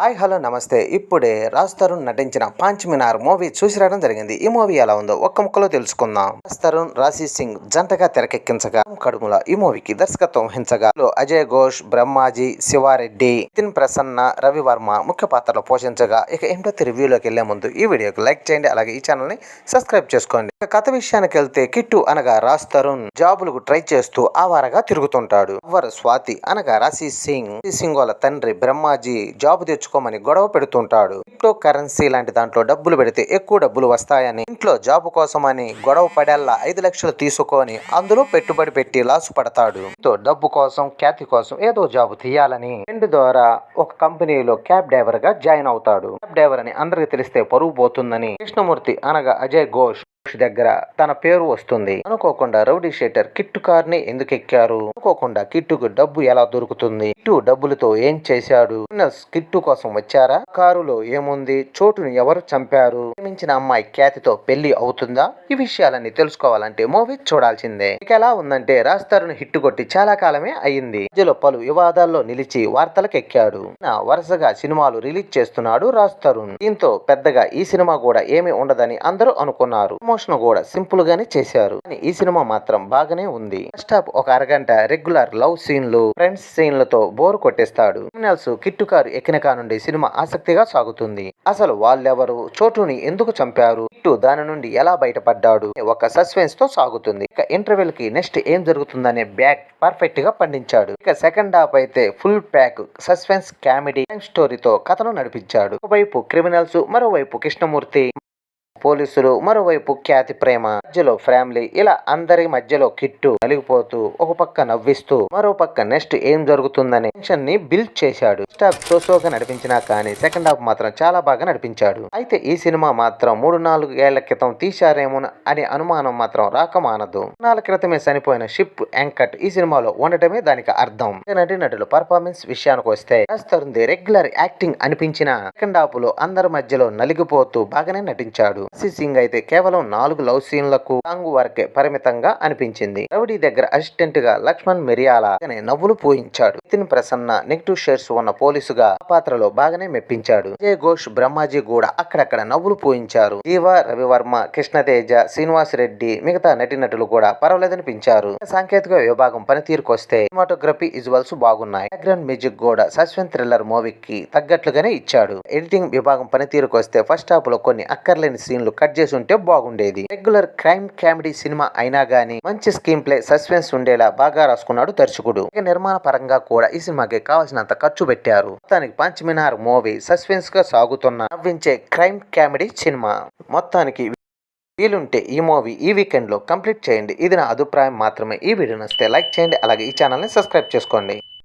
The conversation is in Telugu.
హాయ్ హలో నమస్తే. ఇప్పుడే రాజ్ తరుణ్ నటించిన పాంచ్ మినార్ మూవీ చూసి రావడం జరిగింది. ఈ మూవీ ఎలా ఉందో ఒక్క ముక్కలో తెలుసుకుందాం. రాజ్ తరుణ్ రాశి సింగ్ జంటగా తెరకెక్కించగా కడుముల ఈ మూవీకి దర్శకత్వం వహించగా అజయ్ ఘోష్ బ్రహ్మాజీ శివారెడ్డి నితిన్ ప్రసన్న రవి వర్మ ముఖ్య పాత్రలు పోషించగా ఇక ఏంటో రివ్యూలోకి వెళ్ళే ముందు ఈ వీడియోకి లైక్ చేయండి అలాగే ఈ ఛానల్ని సబ్స్క్రైబ్ చేసుకోండి. కథ విషయానికి వెళ్తే కిట్టు అనగా రాజ్ తరుణ్ జాబులకు ట్రై చేస్తూ ఆవారగా తిరుగుతుంటాడు. ఎవరు? స్వాతి అనగా రాశి సింగ్. సింగ్ వాళ్ళ తండ్రి బ్రహ్మాజీ జాబు తెచ్చుకోమని గొడవ పెడుతుంటాడు. క్రిప్టో కరెన్సీ లాంటి దాంట్లో డబ్బులు పెడితే ఎక్కువ డబ్బులు వస్తాయని ఇంట్లో జాబు కోసమని గొడవ పడేలా ఐదు లక్షలు తీసుకొని అందులో పెట్టుబడి పెట్టి లాసు పడతాడు. తో డబ్బు కోసం ఖ్యాతి కోసం ఏదో జాబు తీయాలని ఫ్రెండ్ ద్వారా ఒక కంపెనీలో క్యాబ్ డ్రైవర్గా జాయిన్ అవుతాడు. క్యాబ్ డ్రైవర్ అని అందరికి తెలిస్తే పరువు పోతుందని కృష్ణమూర్తి అనగా అజయ్ ఘోష్ దగ్గర తన పేరు వస్తుంది. అనుకోకుండా రౌడీ షేటర్ కిట్టు కార్ని ఎందుకు ఎక్కారు అనుకోకుండా కిట్టుకు డబ్బు ఎలా దొరుకుతుంది? కిట్టు డబ్బులతో ఏం చేశాడు? కిట్టు కోసం వచ్చారా? కారులో ఏముంది? చోటుని ఎవరు చంపారు? ప్రేమించిన అమ్మాయి ఖ్యాతితో పెళ్ళి అవుతుందా? ఈ విషయాలన్నీ తెలుసుకోవాలంటే మూవీ చూడాల్సిందే. ఇక ఎలా ఉందంటే రాస్తారును హిట్ కొట్టి చాలా కాలమే అయింది మధ్యలో పలు వివాదాల్లో నిలిచి వార్తలకు ఎక్కాడు వరుసగా సినిమాలు రిలీజ్ చేస్తున్నాడు రాజ్ తరుణ్. దీంతో పెద్దగా ఈ సినిమా కూడా ఏమీ ఉండదని అందరూ అనుకున్నారు. ప్రమోషన్ కూడా సింపుల్ గానే చేశారు. కానీ ఈ సినిమా మాత్రం బాగానే ఉంది. ఫస్ట్ హాఫ్ ఒక అరగంట రెగ్యులర్ లవ్ సీన్లు ఫ్రెండ్స్ సీన్లతో బోర్ కొట్టేస్తాడు. క్రిమినల్స్ కిట్టు కారు ఎక్కిన కా నుండి సినిమా ఆసక్తిగా సాగుతుంది. అసలు వాళ్ళెవరు? చోటుని ఎందుకు చంపారు? కిట్టు దాని నుండి ఎలా బయటపడ్డాడు? ఒక సస్పెన్స్తో సాగుతుంది. ఇక ఇంటర్వెల్కి నెక్స్ట్ ఏం జరుగుతుందనే బ్యాక్ పర్ఫెక్ట్గా పండించాడు. ఇక సెకండ్ హాఫ్ అయితే ఫుల్ ప్యాక్ సస్పెన్స్ కామెడీ స్టోరీతో కథను నడిపించాడు. ఒకవైపు క్రిమినల్స్ మరోవైపు కృష్ణమూర్తి. పోలీసులు మరోవైపు ఖ్యాతి ప్రేమ మధ్యలో ఫ్యామిలీ ఇలా అందరి మధ్యలో కిట్టు నలిగిపోతూ ఒక పక్క నవ్విస్తూ మరో పక్క నెక్స్ట్ ఏం జరుగుతుందనే టెన్షన్ని బిల్డ్ చేశాడు. ఫస్ట్ సోసోగా నడిపించినా కానీ సెకండ్ హాఫ్ మాత్రం చాలా బాగా నడిపించాడు. అయితే ఈ సినిమా మాత్రం మూడు నాలుగు ఏళ్ళ క్రితం తీశారేమో అనే అనుమానం మాత్రం రాకమానదు నాలుగు క్రితమే చనిపోయిన షిప్ యాంకట్ ఈ సినిమాలో ఉండటమే దానికి అర్థం. నటి నటుల పర్ఫార్మెన్స్ విషయానికి వస్తే రెగ్యులర్ యాక్టింగ్ అనిపించిన సెకండ్ హాఫ్లో అందరి మధ్యలో నలిగిపోతూ బాగానే నటించాడు. చేశాడు. సింగ్ అయితే కేవలం నాలుగు లవ్ సీన్లకు సాంగ్ వరకే పరిమితంగా అనిపించింది. రౌడీ దగ్గర అసిస్టెంట్గా లక్ష్మణ్ మిరియాల అనే నవ్వులు పూయించాడు. నితిన్ ప్రసన్న నెగిటివ్ షేడ్స్ ఉన్న పోలీసుగా పాత్రలో బాగానే మెప్పించాడు. విజయ్ ఘోష్ బ్రహ్మాజీ కూడా అక్కడక్కడ నవ్వులు పూయించారు. జీవ రవివర్మ కృష్ణతేజ శ్రీనివాస్ రెడ్డి మిగతా నటీనటులు కూడా పర్వాలేదనిపించారు. సాంకేతిక విభాగం పనితీరుకొస్తే సినిమాటోగ్రఫీ విజువల్స్ బాగున్నాయి. బ్యాక్గ్రౌండ్ మ్యూజిక్ కూడా సస్పెన్స్ థ్రిల్లర్ మూవీకి తగ్గట్లుగానే ఇచ్చాడు. ఎడిటింగ్ విభాగం పనితీరుకొస్తే ఫస్ట్ హాఫ్లో కొన్ని అక్కర్లేని సీన్లు కట్ చేసి ఉంటే బాగుండేది. రెగ్యులర్ క్రైమ్ కామెడీ సినిమా అయినా గానీ మంచి స్క్రీన్ ప్లే సస్పెన్స్ ఉండేలా బాగా రాసుకున్నాడు దర్శకుడు. ఇక నిర్మాణ పరంగా కూడా ఈ సినిమాకి కావాల్సినంత ఖర్చు పెట్టారు. మొత్తానికి పంచమినార్ మూవీ సస్పెన్స్గా సాగుతున్న నవ్వించే క్రైమ్ కామెడీ సినిమా. మొత్తానికి వీలుంటే ఈ మూవీ ఈ వీకెండ్లో కంప్లీట్ చేయండి. ఇది నా అభిప్రాయం మాత్రమే. ఈ వీడియో నచ్చితే లైక్ చేయండి. అలాగే ఈ ఛానల్ని సబ్స్క్రైబ్ చేసుకోండి.